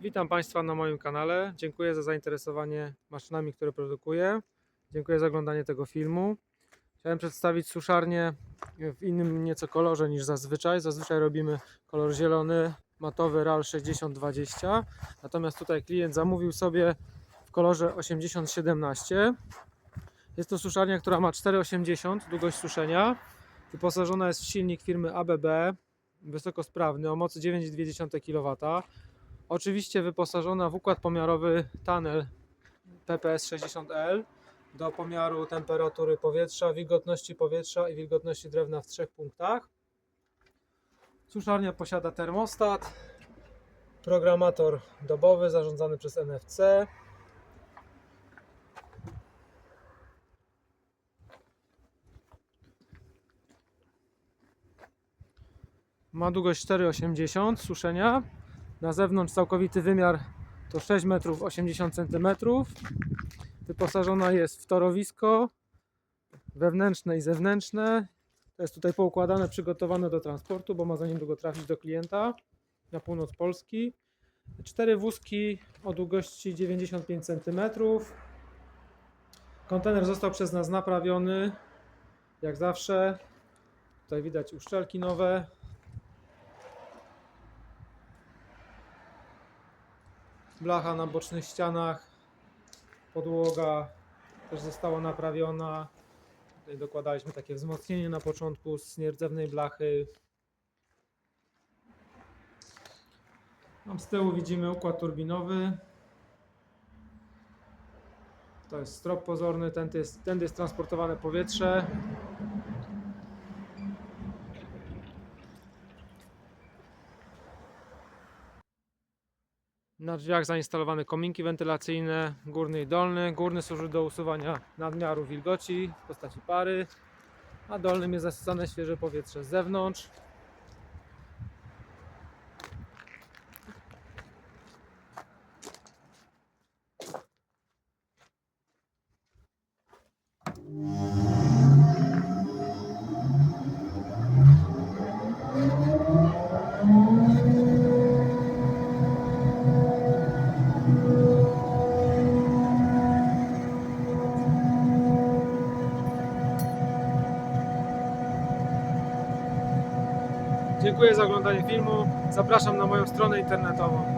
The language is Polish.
Witam Państwa na moim kanale. Dziękuję za zainteresowanie maszynami, które produkuję. Dziękuję za oglądanie tego filmu. Chciałem przedstawić suszarnię w innym nieco kolorze niż zazwyczaj. Zazwyczaj robimy kolor zielony, matowy RAL 6020. Natomiast tutaj klient zamówił sobie w kolorze 8017. Jest to suszarnia, która ma 4,80 długość suszenia. Wyposażona jest w silnik firmy ABB, wysokosprawny o mocy 9,2 kW. Oczywiście wyposażona w układ pomiarowy Tunnel PPS 60L do pomiaru temperatury powietrza, wilgotności powietrza i wilgotności drewna w trzech punktach. Suszarnia posiada termostat, programator dobowy zarządzany przez NFC. Ma długość 4,80 suszenia. Na zewnątrz całkowity wymiar to 6 metrów 80 cm. Wyposażona jest w torowisko wewnętrzne i zewnętrzne. To jest tutaj poukładane, przygotowane do transportu, bo ma za niedługo trafić do klienta na północ Polski. Cztery wózki o długości 95 cm. Kontener został przez nas naprawiony, jak zawsze. Tutaj widać uszczelki nowe, blacha na bocznych ścianach, podłoga też została naprawiona. Tutaj dokładaliśmy takie wzmocnienie na początku z nierdzewnej blachy. Tam z tyłu widzimy układ turbinowy. To jest strop pozorny, tędy jest, tędy jest transportowane powietrze. Na drzwiach zainstalowane kominki wentylacyjne, górny i dolny. Górny służy do usuwania nadmiaru wilgoci w postaci pary, a dolnym jest zasysane świeże powietrze z zewnątrz. Dziękuję za oglądanie filmu. Zapraszam na moją stronę internetową.